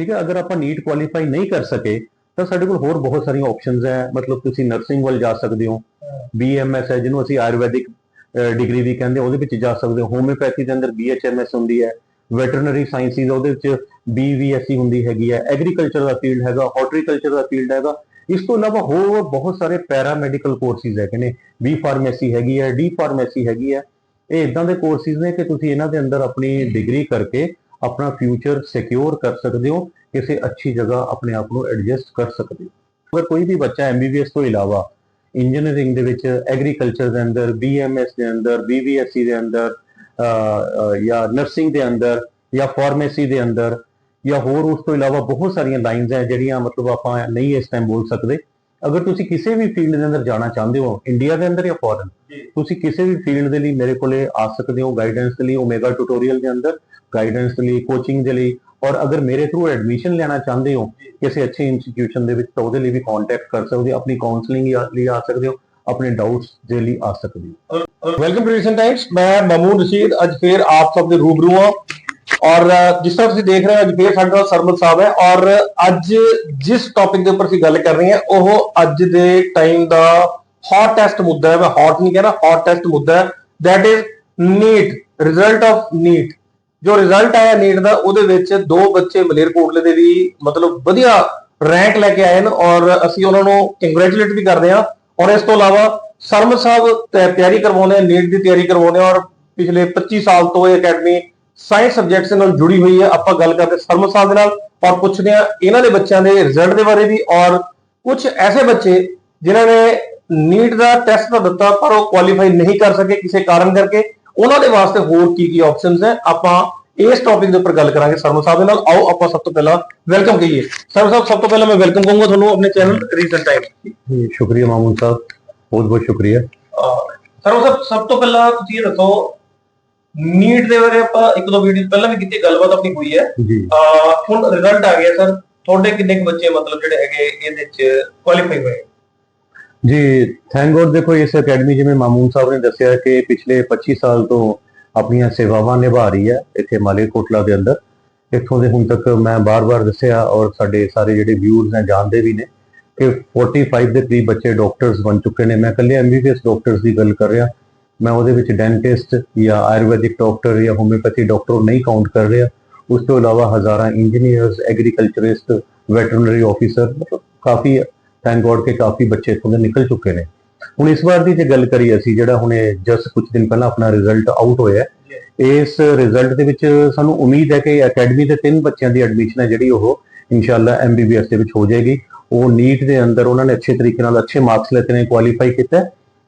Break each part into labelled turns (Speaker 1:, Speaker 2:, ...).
Speaker 1: ਠੀਕ ਹੈ, ਅਗਰ ਆਪਾਂ ਨੀਟ ਕੁਆਲੀਫਾਈ ਨਹੀਂ ਕਰ ਸਕੇ, ਤਾਂ ਸਾਡੇ ਕੋਲ ਹੋਰ ਬਹੁਤ ਸਾਰੀਆਂ ਆਪਸ਼ਨਸ ਹੈ। ਮਤਲਬ ਤੁਸੀਂ ਨਰਸਿੰਗ ਵੱਲ ਜਾ ਸਕਦੇ ਹੋ ਬੀਐਮਐਸ ਹੈ, ਜਿਹਨੂੰ ਅਸੀਂ ਆਯੁਰਵੈਦਿਕ ਡਿਗਰੀ ਵੀ ਕਹਿੰਦੇ ਉਹਦੇ ਵਿੱਚ ਜਾ ਸਕਦੇ ਹੋ। ਹੋਮਿਓਪੈਥੀ ਦੇ ਅੰਦਰ ਬੀਐਚਐਮਐਸ ਹੁੰਦੀ ਹੈ ਵੈਟਰਨਰੀ ਸਾਇੰਸਿਸ ਉਹਦੇ ਵਿੱਚ ਬੀਵੀਐਸਸੀ ਹੁੰਦੀ ਹੈਗੀ ਹੈ ਐਗਰੀਕਲਚਰ ਦਾ ਫੀਲਡ ਹੈਗਾ ਹਾਰਟੀਕਲਚਰ ਦਾ ਫੀਲਡ ਹੈਗਾ। ਇਸ ਤੋਂ ਇਲਾਵਾ ਹੋਰ ਬਹੁਤ ਸਾਰੇ ਪੈਰਾ ਮੈਡੀਕਲ ਕੋਰਸਿਸ ਹੈਗੇ ਨੇ। ਬੀ ਫਾਰਮੇਸੀ ਹੈਗੀ ਹੈ ਡੀ ਫਾਰਮੇਸੀ ਹੈਗੀ ਹੈ। ਇਹ ਇਦਾਂ ਦੇ ਕੋਰਸਿਸ ਨੇ ਕਿ ਤੁਸੀਂ ਇਹਨਾਂ ਦੇ ਅੰਦਰ ਆਪਣੀ ਡਿਗਰੀ ਕਰਕੇ ਆਪਣਾ ਫਿਊਚਰ ਸਿਕਿਉਰ ਕਰ ਸਕਦੇ ਹੋ, ਕਿਸੇ ਅੱਛੀ ਜਗ੍ਹਾ ਆਪਣੇ ਆਪ ਨੂੰ ਐਡਜਸਟ ਕਰ ਸਕਦੇ ਹੋ। ਅਗਰ ਕੋਈ ਵੀ ਬੱਚਾ ਐਮਬੀਬੀਐਸ ਤੋਂ ਇਲਾਵਾ ਇੰਜੀਨੀਅਰਿੰਗ ਦੇ ਵਿੱਚ ਐਗਰੀਕਲਚਰ ਦੇ ਅੰਦਰ ਬੀਐਮਐਸ ਦੇ ਅੰਦਰ ਬੀਵੀਐਸਸੀ ਦੇ ਅੰਦਰ ਜਾਂ ਨਰਸਿੰਗ ਦੇ ਅੰਦਰ, ਜਾਂ ਫਾਰਮੇਸੀ ਦੇ ਅੰਦਰ, ਜਾਂ ਹੋਰ ਉਸ ਤੋਂ ਇਲਾਵਾ ਬਹੁਤ ਸਾਰੀਆਂ ਲਾਈਨਸ ਹੈ ਜਿਹੜੀਆਂ ਮਤਲਬ ਆਪਾਂ ਨਹੀਂ ਇਸ ਟਾਈਮ ਬੋਲ ਸਕਦੇ। ਅਗਰ ਤੁਸੀਂ ਕਿਸੇ ਵੀ ਫੀਲਡ ਦੇ ਅੰਦਰ ਜਾਣਾ ਚਾਹੁੰਦੇ ਹੋ ਇੰਡੀਆ ਦੇ ਅੰਦਰ ਜਾਂ ਫੋਰਨ। ਤੁਸੀਂ ਕਿਸੇ ਵੀ ਫੀਲਡ ਦੇ ਲਈ ਮੇਰੇ ਕੋਲੇ ਆ ਸਕਦੇ ਹੋ ਗਾਈਡੈਂਸ ਦੇ ਲਈ ਓਮੇਗਾ ਟਿਊਟੋਰੀਅਲ ਦੇ ਅੰਦਰ ਗਾਈਡੈਂਸ ਦੇ ਲਈ ਕੋਚਿੰਗ ਦੇ ਲਈ। ਔਰ ਅਗਰ ਮੇਰੇ ਥਰੂ ਐਡਮਿਸ਼ਨ ਲੈਣਾ ਚਾਹੁੰਦੇ ਹੋ ਕਿਸੇ ਅੱਛੇ ਇੰਸਟੀਟਿਊਸ਼ਨ ਦੇ ਵਿੱਚ ਤਾਂ ਉਹਦੇ ਲਈ ਵੀ ਕੰਟੈਕਟ ਕਰ ਸਕਦੇ ਹੋ ਆਪਣੀ ਕਾਉਂਸਲਿੰਗ ਲਈ ਆ ਸਕਦੇ ਹੋ ਆਪਣੇ ਡਾਊਟਸ ਦੇ ਲਈ ਆ ਸਕਦੇ ਹੋ।
Speaker 2: ਵੈਲਕਮ ਟੂ ਰੀਸੈਂਟ ਟਾਈਮਸ ਮੈਂ ਮਮੂਨ ਰਸ਼ੀਦ ਅੱਜ ਫੇਰ ਆਪ ਸਭ ਦੇ ਰੂਬਰੂ ਹਾਂ। ਔਰ ਜਿਸ ਤਰ੍ਹਾਂ ਤੁਸੀਂ ਦੇਖ ਰਹੇ ਹੋ ਅੱਜ ਫੇਰ ਸਾਡੇ ਨਾਲ ਸਰਮਤ ਸਾਹਿਬ ਹੈ ਔਰ ਅੱਜ ਜਿਸ ਟੌਪਿਕ ਦੇ ਉੱਪਰ ਅਸੀਂ ਗੱਲ ਕਰ ਰਹੇ ਹਾਂ, ਉਹ ਅੱਜ ਦੇ ਟਾਈਮ ਦਾ ਹੌਟੈਸਟ ਮੁੱਦਾ ਹੈ, ਮੈਂ ਹੌਟ ਨਹੀਂ ਕਹਿਣਾ ਹੌਟੈਸਟ ਮੁੱਦਾ ਹੈ that is NEET result of NEET ਜੋ ਰਿਜ਼ਲਟ ਆਇਆ ਨੀਟ ਦਾ, ਉਹਦੇ ਵਿੱਚ ਦੋ ਬੱਚੇ ਮਲੇਰਕੋਟਲੇ ਦੇ ਵੀ ਮਤਲਬ ਵਧੀਆ ਰੈਂਕ ਲੈ ਕੇ ਆਏ ਨੇ ਔਰ ਅਸੀਂ ਉਹਨਾਂ ਨੂੰ ਕੰਗ੍ਰੈਚੁਲੇਟ ਵੀ ਕਰਦੇ ਹਾਂ। ਔਰ ਇਸ ਤੋਂ ਇਲਾਵਾ ਸਰਮਤ ਸਾਹਿਬ ਤ- ਤਿਆਰੀ ਕਰਵਾਉਂਦੇ ਆ ਨੀਟ ਦੀ ਤਿਆਰੀ ਕਰਵਾਉਂਦੇ ਆ ਔਰ ਪਿਛਲੇ 25 ਸਾਲ ਤੋਂ ਇਹ ਅਕੈਡਮੀ ਸਾਇੰਸ ਸਬਜੈਕਟਸ ਨਾਲ ਜੁੜੀ ਹੋਈ ਹੈ। ਆਪਾਂ ਗੱਲ ਕਰਦੇ ਸਰਮਤ ਸਾਹਿਬ ਦੇ ਨਾਲ ਔਰ ਪੁੱਛਦੇ ਆ ਇਹਨਾਂ ਦੇ ਬੱਚਿਆਂ ਦੇ ਰਿਜ਼ਲਟ ਦੇ ਬਾਰੇ ਵੀ ਔਰ ਕੁਝ ਐਸੇ ਬੱਚੇ ਜਿਨ੍ਹਾਂ ਨੇ ਨੀਟ ਦਾ ਟੈਸਟ ਤਾਂ ਦਿੱਤਾ ਪਰ ਉਹ ਕੁਆਲੀਫਾਈ ਨਹੀਂ ਕਰ ਸਕੇ ਕਿਸੇ ਕਾਰਨ ਕਰਕੇ। ਉਹਨਾਂ ਦੇ ਵਾਸਤੇ ਹੋਰ ਕੀ ਕੀ ਆਪਸ਼ਨਸ ਹੈ? ਆਪਾਂ ਇਸ ਟੌਪਿਕ ਦੇ ਉੱਪਰ ਗੱਲ ਕਰਾਂਗੇ ਸਰਮਤ ਸਾਹਿਬ ਦੇ ਨਾਲ। ਆਓ ਆਪਾਂ ਸਭ ਤੋਂ ਪਹਿਲਾਂ ਵੈਲਕਮ ਕਹੀਏ। ਸਰਮਤ ਸਾਹਿਬ ਸਭ ਤੋਂ ਪਹਿਲਾਂ ਮੈਂ ਵੈਲਕਮ ਕਹੂੰਗਾ ਤੁਹਾਨੂੰ ਆਪਣੇ ਚੈਨਲ ਰੀਸੈਂਟ ਟਾਈਮ
Speaker 1: ਜੀ ਸ਼ੁਕਰੀਆ ਮਾਮੂਨ ਸਾਹਿਬ। ਬਹੁਤ ਬਹੁਤ ਸ਼ੁਕਰੀਆ।
Speaker 2: ਸਰਵ ਸਭ ਸਭ ਤੋਂ ਪਹਿਲਾਂ ਤੁਸੀਂ ਇਹ ਦੱਸੋ ਨੀਟ ਦੇ ਬਾਰੇ ਆਪਾਂ ਇੱਕ ਦੋ ਵੀਡੀਓ ਪਹਿਲਾਂ ਵੀ ਕੀਤੀ ਗੱਲਬਾਤ ਆਪਣੀ ਹੋਈ ਹੈ। ਅਹ ਹੁਣ ਰਿਜ਼ਲਟ ਆ ਗਿਆ ਸਰ ਤੁਹਾਡੇ ਕਿੰਨੇ ਕੁ ਬੱਚੇ ਮਤਲਬ ਜਿਹੜੇ ਹੈਗੇ ਇਹਦੇ ਚ ਕੁਆਲੀਫਾਈ ਹੋਏ?
Speaker 1: ਜੀ ਥੈਂਕ ਗੋਡ ਦੇਖੋ ਇਸ ਅਕੈਡਮੀ ਜਿਵੇਂ ਮਾਮੂਨ ਸਾਹਿਬ ਨੇ ਦੱਸਿਆ ਕਿ ਪਿਛਲੇ 25 ਸਾਲ ਤੋਂ ਆਪਣੀਆਂ ਸੇਵਾਵਾਂ ਨਿਭਾ ਰਹੀ ਹੈ ਇੱਥੇ ਮਾਲੇਕੋਟਲਾ ਦੇ ਅੰਦਰ। ਇੱਥੋਂ ਦੇ ਹੁਣ ਤੱਕ ਮੈਂ ਬਾਰ-ਬਾਰ ਦੱਸਿਆ ਔਰ ਸਾਡੇ ਸਾਰੇ ਜਿਹੜੇ ਵਿਊਅਰਸ ਨੇ ਜਾਣਦੇ ਵੀ ਨੇ ਕਿ 45 ਦੇ ਕਰੀਬ ਬੱਚੇ ਡਾਕਟਰਸ ਬਣ ਚੁੱਕੇ ਨੇ। ਮੈਂ ਇਕੱਲੇ ਐਮਬੀਬੀਐਸ ਡਾਕਟਰਸ ਦੀ ਗੱਲ ਕਰ ਰਿਹਾ। ਮੈਂ ਉਹਦੇ ਵਿੱਚ ਡੈਂਟਿਸਟ ਜਾਂ ਆਯੁਰਵੈਦਿਕ ਡਾਕਟਰ ਜਾਂ ਹੋਮਿਓਪੈਥੀ ਡਾਕਟਰ ਨਹੀਂ ਕਾਊਂਟ ਕਰ ਰਿਹਾ। ਉਸ ਤੋਂ ਇਲਾਵਾ ਹਜ਼ਾਰਾਂ ਇੰਜੀਨੀਅਰਸ ਐਗਰੀਕਲਚਰਿਸਟ ਵੈਟਰਨਰੀ ਆਫੀਸਰ ਮਤਲਬ ਕਾਫੀ ਥੈਂਕ ਗੋਡ ਕਿ ਕਾਫੀ ਬੱਚੇ ਇੱਥੋਂ ਦੇ ਨਿਕਲ ਚੁੱਕੇ ਨੇ। ਹੁਣ ਇਸ ਵਾਰ ਦੀ ਜੇ ਗੱਲ ਕਰੀ ਅਸੀਂ, ਜਿਹੜਾ ਹੁਣੇ ਜਸ ਕੁਝ ਦਿਨ ਪਹਿਲਾਂ ਆਪਣਾ ਰਿਜ਼ਲਟ ਆਊਟ ਹੋਇਆ, ਇਸ ਰਿਜ਼ਲਟ ਦੇ ਵਿੱਚ ਸਾਨੂੰ ਉਮੀਦ ਹੈ ਕਿ ਅਕੈਡਮੀ ਦੇ ਤਿੰਨ ਬੱਚਿਆਂ ਦੀ ਐਡਮਿਸ਼ਨ ਹੈ ਜਿਹੜੀ ਉਹ ਇਨਸ਼ਾਅੱਲਾ ਐਮਬੀਬੀਐਸ ਦੇ ਵਿੱਚ ਹੋ ਜਾਏਗੀ। ਉਹ ਨੀਟ ਦੇ ਅੰਦਰ ਉਹਨਾਂ ਨੇ ਅੱਛੇ ਤਰੀਕੇ ਨਾਲ ਅੱਛੇ ਮਾਰਕਸ ਲੈਤੇ ਨੇ ਕੁਆਲੀਫਾਈ ਕੀਤਾ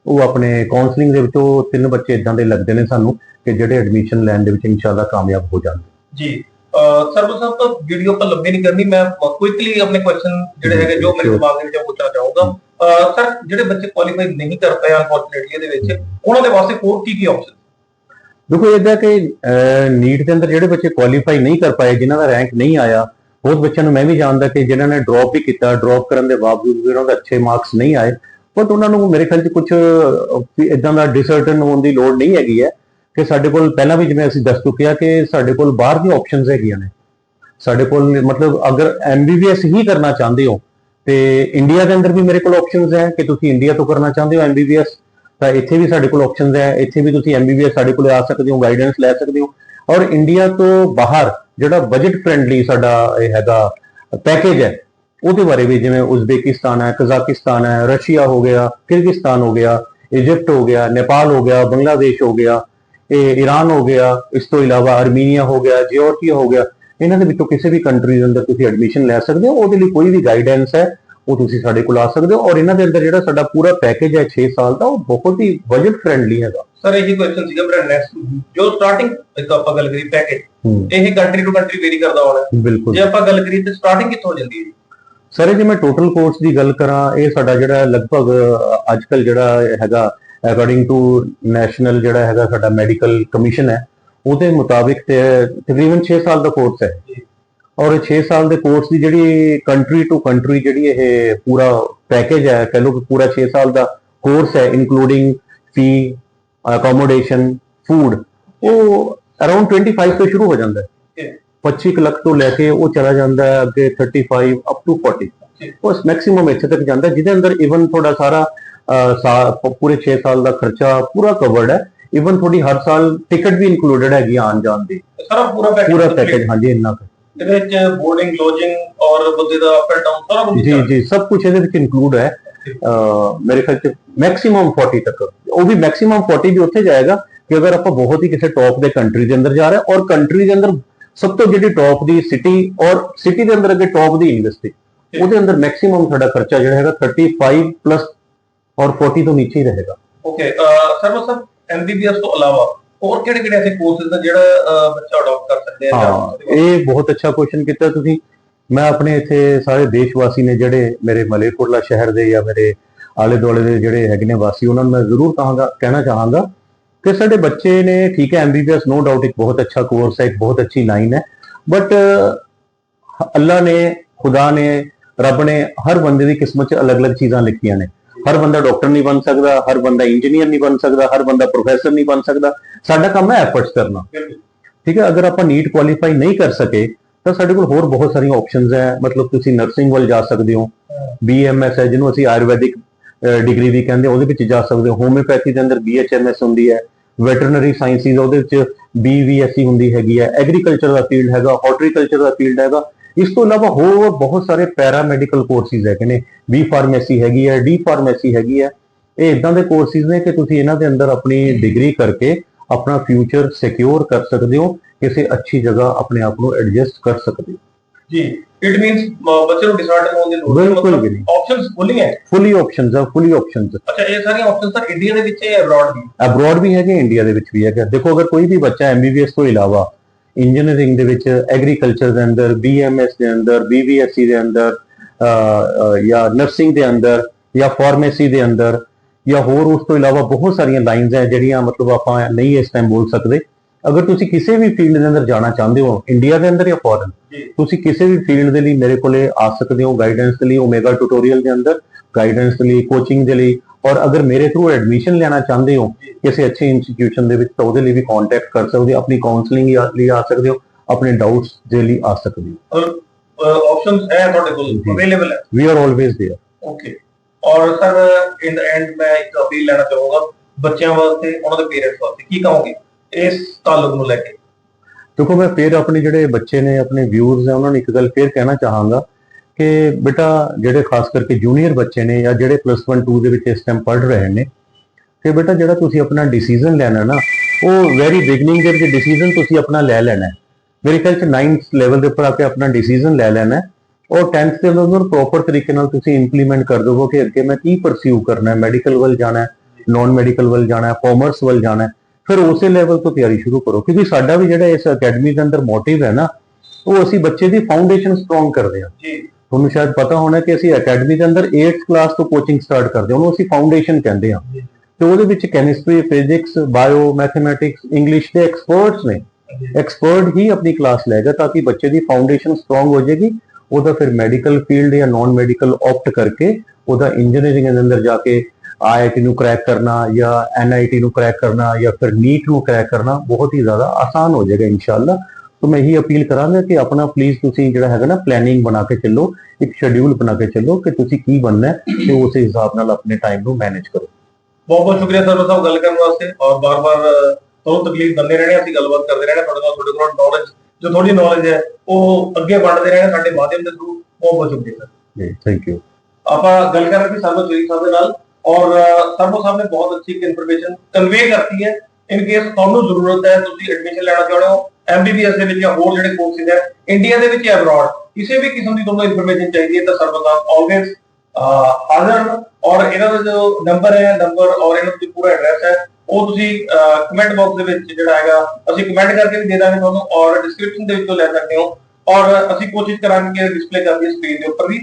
Speaker 1: ਉਹ ਆਪਣੇ ਕਾਉਂਸਲਿੰਗ ਦੇ ਵਿੱਚੋਂ ਤਿੰਨ ਬੱਚੇ ਇਦਾਂ ਦੇ ਲੱਗਦੇ ਨੇ ਸਾਨੂੰ ਕਿ ਜਿਹੜੇ ਐਡਮਿਸ਼ਨ ਲੈਣ ਦੇ ਵਿੱਚ ਇਨਸ਼ਾਅੱਲਾ ਕਾਮਯਾਬ ਹੋ ਜਾਣਗੇ।
Speaker 2: ਜੀ ਸਰਵ ਸਭ ਤੋਂ ਵੀਡੀਓ ਆਪਾਂ ਲੰਬੀ ਨਹੀਂ ਕਰਨੀ ਮੈਂ ਕੁਇਕਲੀ ਆਪਣੇ ਕੁਐਸਚਨ ਜਿਹੜੇ ਹੈਗੇ ਜੋ ਮੇਰੇ. ਦਿਮਾਗ ਦੇ ਵਿੱਚ ਪੁੱਛਣਾ ਚਾਹੂੰਗਾ। ਸਰ ਜਿਹੜੇ ਬੱਚੇ ਕੁਆਲੀਫਾਈ ਨਹੀਂ ਕਰ ਪਏ ਅਨਫੋਰਚੂਨੇਟਲੀ ਇਹਦੇ ਵਿੱਚ ਉਹਨਾਂ ਦੇ ਵਾਸਤੇ ਹੋਰ ਕੀ ਕੀ ਆਪਸ਼ਨ
Speaker 1: ਦੇਖੋ ਇਦਾਂ ਕਿ ਨੀਟ ਦੇ ਅੰਦਰ ਜਿਹੜੇ ਬੱਚੇ ਕੁਆਲੀਫਾਈ ਨਹੀਂ ਕਰ ਪਾਏ ਜਿਨ੍ਹਾਂ ਦਾ ਰੈਂਕ ਨਹੀਂ ਆਇਆ ਬਹੁਤ ਬੱਚਿਆਂ ਨੂੰ ਮੈਂ ਵੀ ਜਾਣਦਾ ਕਿ ਜਿਨ੍ਹਾਂ ਨੇ ਡ੍ਰੌਪ ਵੀ ਕੀਤਾ ਡ੍ਰੌਪ ਕਰਨ ਦੇ ਬਾਵਜੂਦ ਵੀ ਉਹਨਾਂ ਦੇ ਅੱਛੇ ਮਾਰਕਸ ਨਹੀਂ ਆਏ ਬਟ ਉਹਨਾਂ ਨੂੰ ਮੇਰੇ ਖਿਆਲ 'ਚ ਕੁਝ ਇਦਾਂ ਦਾ ਡਿਸਰਟਨ ਹੋਣ ਦੀ ਲੋੜ ਨਹੀਂ ਹੈਗੀ ਹੈ ਕਿ ਸਾਡੇ ਕੋਲ ਪਹਿਲਾਂ ਵੀ ਜਿਵੇਂ ਅਸੀਂ ਦੱਸ ਚੁੱਕੇ ਆ ਕਿ ਸਾਡੇ ਕੋਲ ਬਾਹਰ ਦੀਆਂ ਆਪਸ਼ਨਸ ਹੈਗੀਆਂ ਨੇ। ਸਾਡੇ ਕੋਲ ਮਤਲਬ ਅਗਰ ਐਮਬੀਬੀਐਸ ਹੀ ਕਰਨਾ ਚਾਹੁੰਦੇ ਹੋ, ਤੇ ਇੰਡੀਆ ਦੇ ਅੰਦਰ ਵੀ ਮੇਰੇ ਕੋਲ ਆਪਸ਼ਨਸ ਹੈ ਕਿ ਤੁਸੀਂ ਇੰਡੀਆ ਤੋਂ ਕਰਨਾ ਚਾਹੁੰਦੇ ਹੋ ਐਮਬੀਬੀਐਸ ਤਾਂ ਇੱਥੇ ਵੀ ਸਾਡੇ ਕੋਲ ਆਪਸ਼ਨਸ ਹੈ। ਇੱਥੇ ਵੀ ਤੁਸੀਂ ਐਮਬੀਬੀਐਸ ਸਾਡੇ ਕੋਲ ਆ ਸਕਦੇ ਹੋ ਗਾਈਡੈਂਸ ਲੈ ਸਕਦੇ ਹੋ। ਔਰ ਇੰਡੀਆ ਤੋਂ ਬਾਹਰ ਜਿਹੜਾ ਬਜਟ ਫ੍ਰੈਂਡਲੀ ਸਾਡਾ ਇਹ ਹੈਗਾ ਪੈਕੇਜ ਹੈ ਉਹਦੇ ਬਾਰੇ ਵੀ ਜਿਵੇਂ ਉਜ਼ਬੇਕਿਸਤਾਨ ਹੈ ਕਜ਼ਾਕਿਸਤਾਨ ਹੈ ਰਸ਼ੀਆ ਹੋ ਗਿਆ ਕਿਰਗਿਸਤਾਨ ਹੋ ਗਿਆ ਇਜਿਪਟ ਹੋ ਗਿਆ ਨੇਪਾਲ ਹੋ ਗਿਆ ਬੰਗਲਾਦੇਸ਼ ਹੋ ਗਿਆ ਇਹ ਈਰਾਨ ਹੋ ਗਿਆ ਇਸ ਤੋਂ ਇਲਾਵਾ ਅਰਮੀਨੀਆ ਹੋ ਗਿਆ ਜਿਓਰਜੀਆ ਹੋ ਗਿਆ। ਇਹਨਾਂ ਦੇ ਵਿੱਚੋਂ ਕਿਸੇ ਵੀ ਕੰਟਰੀ ਦੇ ਅੰਦਰ ਤੁਸੀਂ ਐਡਮਿਸ਼ਨ ਲੈ ਸਕਦੇ ਹੋ ਉਹਦੇ ਲਈ ਕੋਈ ਵੀ ਗਾਈਡੈਂਸ ਹੈ ਉਹ ਤੁਸੀਂ ਸਾਡੇ ਕੋਲ ਆ ਸਕਦੇ ਹੋ ਔਰ ਇਹਨਾਂ ਦੇ ਅੰਦਰ ਜਿਹੜਾ ਸਾਡਾ ਪੂਰਾ ਪੈਕੇਜ ਹੈ 6 ਸਾਲ ਦਾ ਉਹ ਬਹੁਤ ਹੀ ਬਜਟ ਫ੍ਰੈਂਡਲੀ ਹੈਗਾ।
Speaker 2: ਸਰ ਇਹੀ ਕੁਐਸਚਨ ਸੀਗਾ ਮੇਰਾ ਨੈਕਸਟ ਜੋ ਸਟਾਰਟਿੰਗ ਇੱਕ ਆਪਾਂ ਗੱਲ ਕਰੀ ਪੈਕੇਜ ਇਹ ਕੰਟਰੀ ਟੂ ਕੰਟਰੀ ਵੇਰੀ ਕਰਦਾ ਹੋਣਾ। ਜੇ ਆਪਾਂ ਗੱਲ ਕਰੀ ਤੇ ਸਟਾਰਟਿੰਗ ਕਿੱਥੋਂ ਜਾਂਦੀ ਹੈ? ਜੀ?
Speaker 1: ਸਰ ਇਹ ਜੇ ਮੈਂ ਟੋਟਲ ਕੋਰਸ ਦੀ ਗੱਲ ਕਰਾਂ, ਇਹ ਸਾਡਾ ਜਿਹੜਾ ਲਗਭਗ ਅੱਜ ਕੱਲ ਜਿਹੜਾ ਹੈਗਾ ਅਕੋਰਡਿੰਗ ਟੂ ਨੈਸ਼ਨਲ ਜਿਹੜਾ ਹੈਗਾ ਸਾਡਾ ਮੈਡੀਕਲ ਕਮਿਸ਼ਨ ਹੈ, ਉਹਦੇ ਮੁਤਾਬਿਕ ਤੇ ਤਕਰੀਬਨ 6 ਸਾਲ ਦਾ ਕੋਰਸ ਹੈ। ਔਰ 6 ਸਾਲ ਦੇ ਕੋਰਸ ਦੀ ਜਿਹੜੀ ਕੰਟਰੀ ਟੂ ਕੰਟਰੀ ਜਿਹੜੀ ਇਹ ਪੂਰਾ ਪੈਕੇਜ ਹੈ, ਕਹ ਲਓ ਕਿ ਪੂਰਾ 6 ਸਾਲ ਦਾ ਕੋਰਸ ਹੈ ਇਨਕਲੂਡਿੰਗ ਫੀ ਅਕੋਮੋਡੇਸ਼ਨ ਫੂਡ ਉਹ ਅਰਾਊਂਡ 25 ਤੋਂ ਸ਼ੁਰੂ ਹੋ ਜਾਂਦਾ ਹੈ। 25 ਕੁ ਲੱਖ ਤੋਂ ਲੈ ਕੇ ਉਹ ਚਲਾ ਜਾਂਦਾ ਹੈ ਅੱਗੇ 35 ਅਪ ਟੂ 40 ਉਸ ਮੈਕਸਿਮਮ ਇੱਥੇ ਤੱਕ ਜਾਂਦਾ ਜਿਹਦੇ ਅੰਦਰ ਇਵਨ ਤੁਹਾਡਾ ਸਾਰਾ ਪੂਰੇ 6 ਸਾਲ ਦਾ ਖਰਚਾ ਪੂਰਾ ਕਵਰਡ ਹੈ। ਇਵਨ ਤੁਹਾਡੀ ਹਰ ਸਾਲ ਟਿਕਟ ਵੀ ਇਨਕਲੂਡਡ ਹੈਗੀ ਆਉਣ ਜਾਣ ਦੀ।
Speaker 2: ਸਾਰਾ ਪੂਰਾ ਪੈਕੇਜ
Speaker 1: ਪੂਰਾ ਪੈਕੇਜ ਹਾਂਜੀ ਇੰਨਾ ਕੁ।
Speaker 2: ਇਹਦੇ ਵਿੱਚ ਬੋਰਡਿੰਗ ਲੌਜਿੰਗ ਔਰ ਬੰਦੇ ਦਾ ਅਪ ਐਂਡ ਡਾਊਨ ਸਾਰਾ ਕੁਝ
Speaker 1: ਜੀ ਜੀ ਸਭ ਕੁਝ ਇਹਦੇ ਵਿੱਚ ਇਨਕਲੂਡ ਹੈ। ਮੇਰੇ ਖਿਆਲ ਚ ਮੈਕਸਿਮਮ 40 ਤੱਕ। ਉਹ ਵੀ ਮੈਕਸਿਮਮ 40 ਵੀ ਉੱਥੇ ਜਾਏਗਾ ਕਿ ਅਗਰ ਆਪਾਂ ਬਹੁਤ ਹੀ ਕਿਸੇ ਟੌਪ ਦੇ ਕੰਟਰੀ ਦੇ ਅੰਦਰ ਜਾ ਰਹੇ ਔਰ ਕੰਟਰੀ ਦੇ ਅੰਦਰ ਸਭ ਤੋਂ ਜਿਹੜੀ ਟੌਪ ਦੀ ਸਿਟੀ ਔਰ ਸਿਟੀ ਦੇ ਅੰਦਰ ਅੱਗੇ ਟੌਪ ਦੀ ਯੂਨੀਵਰਸਿਟੀ ਉਹਦੇ ਅੰਦਰ ਮੈਕਸਿਮਮ ਸਾਡਾ ਖਰਚਾ ਜਿਹੜਾ ਹੈਗਾ 35 ਪਲੱਸ ਔਰ 40 ਤੋਂ ਨੀਚੇ ਹੀ ਰਹੇਗਾ।
Speaker 2: ਓਕੇ ਸਰ ਮਤਲਬ ਐਮਬੀਬੀਐਸ ਤੋਂ ਇਲਾਵਾ ਹੋਰ ਕਿਹੜੇ ਕਿਹੜੇ ਐਸੇ ਕੋਰਸਸ ਨੇ ਜਿਹੜਾ ਬੱਚਾ ਅਡਾਪਟ ਕਰ ਸਕਦੇ ਆ
Speaker 1: ਹਾਂ ਇਹ ਬਹੁਤ ਅੱਛਾ ਕੁਐਸਚਨ ਕੀਤਾ ਤੁਸੀਂ। ਮੈਂ ਆਪਣੇ ਇੱਥੇ ਸਾਰੇ ਦੇਸ਼ ਵਾਸੀ ਨੇ ਜਿਹੜੇ ਮੇਰੇ ਮਲੇਰਕੋਟਲਾ ਸ਼ਹਿਰ ਦੇ ਜਾਂ ਮੇਰੇ ਆਲੇ ਦੁਆਲੇ ਦੇ ਜਿਹੜੇ ਹੈਗੇ ਨੇ ਵਾਸੀ ਉਹਨਾਂ ਨੂੰ ਮੈਂ ਜ਼ਰੂਰ ਕਹਾਂਗਾ ਕਹਿਣਾ ਚਾਹਾਂਗਾ ਕਿ ਸਾਡੇ ਬੱਚੇ ਨੇ ਠੀਕ ਹੈ ਐਮਬੀਬੀਐਸ ਨੋ ਡਾਊਟ ਇੱਕ ਬਹੁਤ ਅੱਛਾ ਕੋਰਸ ਹੈ ਇੱਕ ਬਹੁਤ ਅੱਛੀ ਲਾਈਨ ਹੈ। ਬਟ ਅੱਲਾ ਨੇ ਖੁਦਾ ਨੇ ਰੱਬ ਨੇ ਹਰ ਬੰਦੇ ਦੀ ਕਿਸਮਤ 'ਚ ਅਲੱਗ-ਅਲੱਗ ਚੀਜ਼ਾਂ ਲਿਖੀਆਂ ਨੇ। ਹਰ ਬੰਦਾ ਡਾਕਟਰ ਨਹੀਂ ਬਣ ਸਕਦਾ ਹਰ ਬੰਦਾ ਇੰਜੀਨੀਅਰ ਨਹੀਂ ਬਣ ਸਕਦਾ ਹਰ ਬੰਦਾ ਪ੍ਰੋਫੈਸਰ ਨਹੀਂ ਬਣ ਸਕਦਾ। ਸਾਡਾ ਕੰਮ ਹੈ ਐਫਰਟਸ ਕਰਨਾ। ਠੀਕ ਹੈ ਅਗਰ ਆਪਾਂ ਨੀਟ ਕੁਆਲੀਫਾਈ ਨਹੀਂ ਕਰ ਸਕੇ ਤਾਂ ਸਾਡੇ ਕੋਲ ਹੋਰ ਬਹੁਤ ਸਾਰੀਆਂ ਆਪਸ਼ਨਸ ਹੈ। ਮਤਲਬ ਤੁਸੀਂ ਨਰਸਿੰਗ ਵੱਲ ਜਾ ਸਕਦੇ ਹੋ। ਬੀਐਮਐਸ ਹੈ ਜਿਹਨੂੰ ਅਸੀਂ ਆਯੁਰਵੈਦਿਕ ਡਿਗਰੀ ਵੀ ਕਹਿੰਦੇ ਉਹਦੇ ਵਿੱਚ ਜਾ ਸਕਦੇ ਹੋ। ਹੋਮਿਓਪੈਥੀ ਦੇ ਅੰਦਰ ਬੀਐਚਐਮਐਸ ਹੁੰਦੀ ਹੈ। ਵੈਟਰਨਰੀ ਸਾਇੰਸਿਸ ਉਹਦੇ ਵਿੱਚ ਬੀਵੀਐਸਸੀ ਹੁੰਦੀ ਹੈਗੀ ਹੈ ਐਗਰੀਕਲਚਰ ਦਾ ਫੀਲਡ ਹੈਗਾ ਹਾਰਟੀਕਲਚਰ ਦਾ ਫੀਲਡ ਹੈਗਾ। ਇਸ ਤੋਂ ਇਲਾਵਾ ਹੋਰ ਬਹੁਤ ਸਾਰੇ ਪੈਰਾ ਮੈਡੀਕਲ ਕੋਰਸਿਸ ਹੈਗੇ ਨੇ। ਬੀ ਫਾਰਮੇਸੀ ਹੈਗੀ ਹੈ ਡੀ ਫਾਰਮੇਸੀ ਹੈਗੀ ਹੈ। ਇਹ ਇਦਾਂ ਦੇ ਕੋਰਸਿਸ ਨੇ ਕਿ ਤੁਸੀਂ ਇਹਨਾਂ ਦੇ ਅੰਦਰ ਆਪਣੀ ਡਿਗਰੀ ਕਰਕੇ ਆਪਣਾ ਫਿਊਚਰ ਸਿਕਿਉਰ ਕਰ ਸਕਦੇ ਹੋ, ਕਿਸੇ ਅੱਛੀ ਜਗ੍ਹਾ ਆਪਣੇ ਆਪ ਨੂੰ ਐਡਜਸਟ ਕਰ ਸਕਦੇ ਹੋ।
Speaker 2: ਜੀ ਇਟ ਮੀਨਸ ਬੱਚੇ ਨੂੰ ਡਿਸਾਈਡ ਹੋਣ ਦੀ ਲੋੜ
Speaker 1: ਬਿਲਕੁਲ ਵੀ ਨਹੀਂ।
Speaker 2: ਆਪਸ਼ਨਸ ਖੁੱਲੀਆਂ ਹੈ
Speaker 1: ਫੁੱਲੀ ਆਪਸ਼ਨਸ ਆ ਫੁੱਲੀ ਆਪਸ਼ਨਸ
Speaker 2: ਅੱਛਾ ਇਹ ਸਾਰੀਆਂ ਆਪਸ਼ਨਸ ਤਾਂ ਇੰਡੀਆ ਦੇ ਵਿੱਚ ਹੈ ਅਬਰਾਡ ਵੀ?
Speaker 1: ਅਬਰੋਡ ਵੀ ਹੈਗੇ ਇੰਡੀਆ ਦੇ ਵਿੱਚ ਵੀ ਹੈਗਾ ਦੇਖੋ ਅਗਰ ਕੋਈ ਵੀ ਬੱਚਾ ਐਮਬੀਬੀਐਸ ਤੋਂ ਇਲਾਵਾ ਇੰਜੀਨੀਅਰਿੰਗ ਦੇ ਵਿੱਚ ਐਗਰੀਕਲਚਰ ਦੇ ਅੰਦਰ ਬੀਐਮਐਸ ਦੇ ਅੰਦਰ ਬੀਵੀਐਸਸੀ ਦੇ ਅੰਦਰ ਜਾਂ ਨਰਸਿੰਗ ਦੇ ਅੰਦਰ ਜਾਂ ਫਾਰਮੇਸੀ ਦੇ ਅੰਦਰ ਜਾਂ ਹੋਰ ਉਸ ਤੋਂ ਇਲਾਵਾ ਬਹੁਤ ਸਾਰੀਆਂ ਲਾਈਨਸ ਹੈ ਜਿਹੜੀਆਂ ਮਤਲਬ ਆਪਾਂ ਨਹੀਂ ਇਸ ਟਾਈਮ ਬੋਲ ਸਕਦੇ। ਅਗਰ ਤੁਸੀਂ ਕਿਸੇ ਵੀ ਫੀਲਡ ਦੇ ਅੰਦਰ ਜਾਣਾ ਚਾਹੁੰਦੇ ਹੋ ਇੰਡੀਆ ਦੇ ਅੰਦਰ ਜਾਂ ਫੋਰਨ
Speaker 2: ਜੀ
Speaker 1: ਤੁਸੀਂ ਕਿਸੇ ਵੀ ਫੀਲਡ ਦੇ ਲਈ ਮੇਰੇ ਕੋਲੇ ਆ ਸਕਦੇ ਹੋ ਗਾਈਡੈਂਸ ਦੇ ਲਈ ਓਮੇਗਾ ਟਿਊਟੋਰੀਅਲ ਦੇ ਅੰਦਰ ਗਾਈਡੈਂਸ ਦੇ ਲਈ ਕੋਚਿੰਗ ਦੇ ਲਈ ਔਰ ਅਗਰ ਮੇਰੇ ਥਰੂ ਐਡਮਿਸ਼ਨ ਲੈਣਾ ਚਾਹੁੰਦੇ ਹੋ ਕਿਸੇ ਅੱਛੇ ਇੰਸਟੀਟਿਊਸ਼ਨ ਦੇ ਵਿੱਚ ਤਾਂ ਉਹਦੇ ਲਈ ਵੀ ਕੰਟੈਕਟ ਕਰ ਸਕਦੇ ਹੋ ਆਪਣੀ ਕਾਉਂਸਲਿੰਗ ਲਈ ਆ ਸਕਦੇ ਹੋ ਆਪਣੇ ਡਾਊਟਸ ਦੇ ਲਈ ਆ ਸਕਦੇ ਹੋ
Speaker 2: ਆਪਸ਼ਨਸ ਹੈ ਤੁਹਾਡੇ ਕੋਲ
Speaker 1: ਜੀ।
Speaker 2: ਅਵੇਲੇਬਲ ਹੈ
Speaker 1: we are always there
Speaker 2: okay ਔਰ ਸਰ ਇਨ ਦਾ ਐਂਡ ਮੈਂ ਇੱਕ ਅਪੀਲ ਲੈਣਾ ਚਾਹੂੰਗਾ ਬੱਚਿਆਂ ਵਾਸਤੇ ਉਹਨਾਂ ਦੇ ਪੇਰੈਂਟਸ ਵਾਸਤੇ ਕੀ ਕਹੋਗੇ ਇਸ ਤਾਲੁਕ ਨੂੰ ਲੈ ਕੇ।
Speaker 1: ਦੇਖੋ, ਮੈਂ ਫਿਰ ਆਪਣੇ ਜਿਹੜੇ ਬੱਚੇ ਨੇ, ਆਪਣੇ ਵਿਊਅਰਸ ਨੇ, ਉਹਨਾਂ ਨੂੰ ਇੱਕ ਗੱਲ ਫਿਰ ਕਹਿਣਾ ਚਾਹਾਂਗਾ ਕਿ ਬੇਟਾ, ਜਿਹੜੇ ਖਾਸ ਕਰਕੇ ਜੂਨੀਅਰ ਬੱਚੇ ਨੇ ਜਾਂ ਜਿਹੜੇ ਪਲੱਸ 1 2 ਦੇ ਵਿੱਚ ਇਸ ਟਾਈਮ ਪੜ੍ਹ ਰਹੇ ਨੇ ਕਿ ਬੇਟਾ, ਜਿਹੜਾ ਤੁਸੀਂ ਆਪਣਾ ਡਿਸੀਜਨ ਲੈਣਾ ਨਾ, ਉਹ ਵੈਰੀ ਬਿਗਨਿੰਗ ਦੇ ਵਿੱਚ ਡਿਸੀਜਨ ਤੁਸੀਂ ਆਪਣਾ ਲੈ ਲੈਣਾ ਹੈ। ਮੇਰੇ ਖਿਆਲ ਚ 9th ਲੈਵਲ ਦੇ ਉੱਪਰ ਆ ਕੇ ਆਪਣਾ ਡਿਸੀਜਨ ਲੈ ਲੈਣਾ ਹੈ ਔਰ 10th ਦੇ ਅੰਦਰ ਪ੍ਰੋਪਰ ਤਰੀਕੇ ਨਾਲ ਤੁਸੀਂ ਇੰਪਲੀਮੈਂਟ ਕਰ ਦੋਗੇ ਕਿ ਅੱਗੇ ਮੈਂ ਕੀ ਪਰਸਿਊ ਕਰਨਾ ਹੈ। ਮੈਡੀਕਲ ਵੱਲ ਜਾਣਾ ਹੈ ਨਾਨ ਮੈਡੀਕਲ ਵੱਲ ਜਾਣਾ ਹੈ ਕਾਮਰਸ ਵੱਲ ਜਾਣਾ ਹੈ। ਫਿਰ ਉਸੇ ਲੈਵਲ ਤੋਂ ਤਿਆਰੀ ਸ਼ੁਰੂ ਕਰੋ ਕਿਉਂਕਿ ਸਾਡਾ ਵੀ ਜਿਹੜਾ ਇਸ ਅਕੈਡਮੀ ਦੇ ਅੰਦਰ ਮੋਟਿਵ ਹੈ ਨਾ ਉਹ ਅਸੀਂ ਬੱਚੇ ਦੀ ਫਾਊਂਡੇਸ਼ਨ ਸਟਰੋਂਗ ਕਰਦੇ ਹਾਂ।
Speaker 2: ਜੀ।
Speaker 1: ਤੁਹਾਨੂੰ ਸ਼ਾਇਦ ਪਤਾ ਹੋਣਾ ਕਿ ਅਸੀਂ ਅਕੈਡਮੀ ਦੇ ਅੰਦਰ 8th ਕਲਾਸ ਤੋਂ ਕੋਚਿੰਗ ਸਟਾਰਟ ਕਰਦੇ ਹਾਂ ਉਹਨੂੰ ਅਸੀਂ ਫਾਊਂਡੇਸ਼ਨ ਕਹਿੰਦੇ ਹਾਂ। ਤੇ ਉਹਦੇ ਵਿੱਚ chemistry physics bio mathematics English ਦੇ ਐਕਸਪਰਟਸ ਨੇ। ਐਕਸਪਰਟ ਹੀ ਆਪਣੀ ਕਲਾਸ ਲਏਗਾ ਤਾਂ ਕਿ ਬੱਚੇ ਦੀ ਫਾਊਂਡੇਸ਼ਨ ਸਟਰੋਂਗ ਹੋ ਜਾਏਗੀ। ਉਹਦਾ ਫਿਰ ਮੈਡੀਕਲ ਫੀਲਡ ਜਾਂ ਨਾਨ ਮੈਡੀਕਲ ਆਪਟ ਕਰਕੇ ਉਹਦਾ ਇੰਜੀਨੀਅਰਿੰਗ ਦੇ ਅੰਦਰ ਜਾ ਕੇ ਆਈਆਈਟੀ ਨੂੰ ਕ੍ਰੈਕ ਕਰਨਾ ਜਾਂ ਐਨਆਈਟੀ ਨੂੰ ਕ੍ਰੈਕ ਕਰਨਾ ਜਾਂ ਫਿਰ ਨੀਟ ਨੂੰ ਕ੍ਰੈਕ ਕਰਨਾ ਬਹੁਤ ਹੀ ਜ਼ਿਆਦਾ ਆਸਾਨ ਹੋ ਜਾਏਗਾ ਇਨਸ਼ਾਅੱਲਾ। ਤਾਂ ਮੈਂ ਇਹੀ ਅਪੀਲ ਕਰਾਂਗਾ ਕਿ ਆਪਣਾ ਪਲੀਜ਼ ਤੁਸੀਂ ਜਿਹੜਾ ਹੈਗਾ ਨਾ ਪਲੈਨਿੰਗ ਬਣਾ ਕੇ ਚੱਲੋ ਇੱਕ ਸ਼ੈਡਿਊਲ ਬਣਾ ਕੇ ਚੱਲੋ ਕਿ ਤੁਸੀਂ ਕੀ ਬਣਨਾ ਹੈ ਤੇ ਉਸੇ ਹਿਸਾਬ ਨਾਲ ਆਪਣੇ ਟਾਈਮ ਨੂੰ ਮੈਨੇਜ ਕਰੋ।
Speaker 2: ਬਹੁਤ ਬਹੁਤ ਸ਼ੁਕਰੀਆ ਸਰ ਸਾਹਿਬ ਗੱਲ ਕਰਨ ਵਾਸਤੇ ਔਰ ਬਾਰ-ਬਾਰ ਤੁਹਾਨੂੰ ਤਕਲੀਫ ਦਿੰਦੇ ਰਹਿਣੇ ਅਸੀਂ ਗੱਲਬਾਤ ਕਰਦੇ ਰਹਿਣਾ ਤੁਹਾਡੇ ਨਾਲ ਤੁਹਾਡੇ ਕੋਲ ਨੌਲੇਜ ਜੋ ਥੋੜੀ ਨੌਲੇਜ ਹੈ ਉਹ ਅੱਗੇ ਵੰਡਦੇ ਰਹਿਣਾ ਸਾਡੇ ਮਾਧਿਅਮ ਦੇ ਥਰੂ ਬਹੁਤ ਬਹੁਤ ਸ਼ੁਕਰੀਆ ਸਰ।
Speaker 1: ਜੀ ਥੈਂਕ ਯੂ
Speaker 2: ਆਪਾਂ ਗੱਲ ਕਰ ਰਹੇ ਸੀ ਸਰਵੋ ਚੋਰੀ ਸਾਹਿਬ ਦੇ ਨਾਲ। ਔਰ ਸਰਵੋ ਸਾਹਿਬ ਨੇ ਬਹੁਤ ਅੱਛੀ ਇਨਫੋਰਮੇਸ਼ਨ ਕਨਵੇ ਕਰਤੀ ਹੈ। ਇਨ ਕੇਸ ਤੁਹਾਨੂੰ ਜ਼ਰੂਰਤ ਹੈ, ਤੁਸੀਂ ਐਡਮਿਸ਼ਨ ਲੈਣਾ ਚਾਹੁੰਦੇ ਹੋ ਐਮਬੀਬੀਐਸ ਦੇ ਵਿੱਚ ਜਾਂ ਹੋਰ ਜਿਹੜੇ ਕੋਰਸਿਸ ਹੈ ਇੰਡੀਆ ਦੇ ਵਿੱਚ ਜਾਂ ਅਬਰਾਡ ਕਿਸੇ ਵੀ ਕਿਸਮ ਦੀ ਤੁਹਾਨੂੰ ਇਨਫੋਰਮੇਸ਼ਨ ਚਾਹੀਦੀ ਹੈ ਤਾਂ ਸਰਵੋ ਸਾਹਿਬ ਆਲਵੇਜ਼ ਹਾਜ਼ਰ ਔਰ ਇਹਨਾਂ ਦਾ ਜੋ ਨੰਬਰ ਹੈ ਨੰਬਰ ਔਰ ਇਹਨਾਂ ਦਾ ਜੋ ਪੂਰਾ ਐਡਰੈਸ ਹੈ, ਉਹ ਤੁਸੀਂ ਕਮੈਂਟ ਬਾਕਸ ਦੇ ਵਿੱਚ ਜਿਹੜਾ ਹੈਗਾ, ਅਸੀਂ ਕਮੈਂਟ ਕਰਕੇ ਵੀ ਦੇ ਦਾਂਗੇ ਤੁਹਾਨੂੰ ਔਰ ਡਿਸਕ੍ਰਿਪਸ਼ਨ ਦੇ ਵਿੱਚੋਂ ਲੈ ਸਕਦੇ ਹੋ। ਔਰ ਅਸੀਂ ਕੋਸ਼ਿਸ਼ ਕਰਾਂਗੇ ਕਿ ਡਿਸਪਲੇ ਕਰਦੀ ਸਕਰੀਨ ਦੇ ਉੱਪਰ ਵੀ।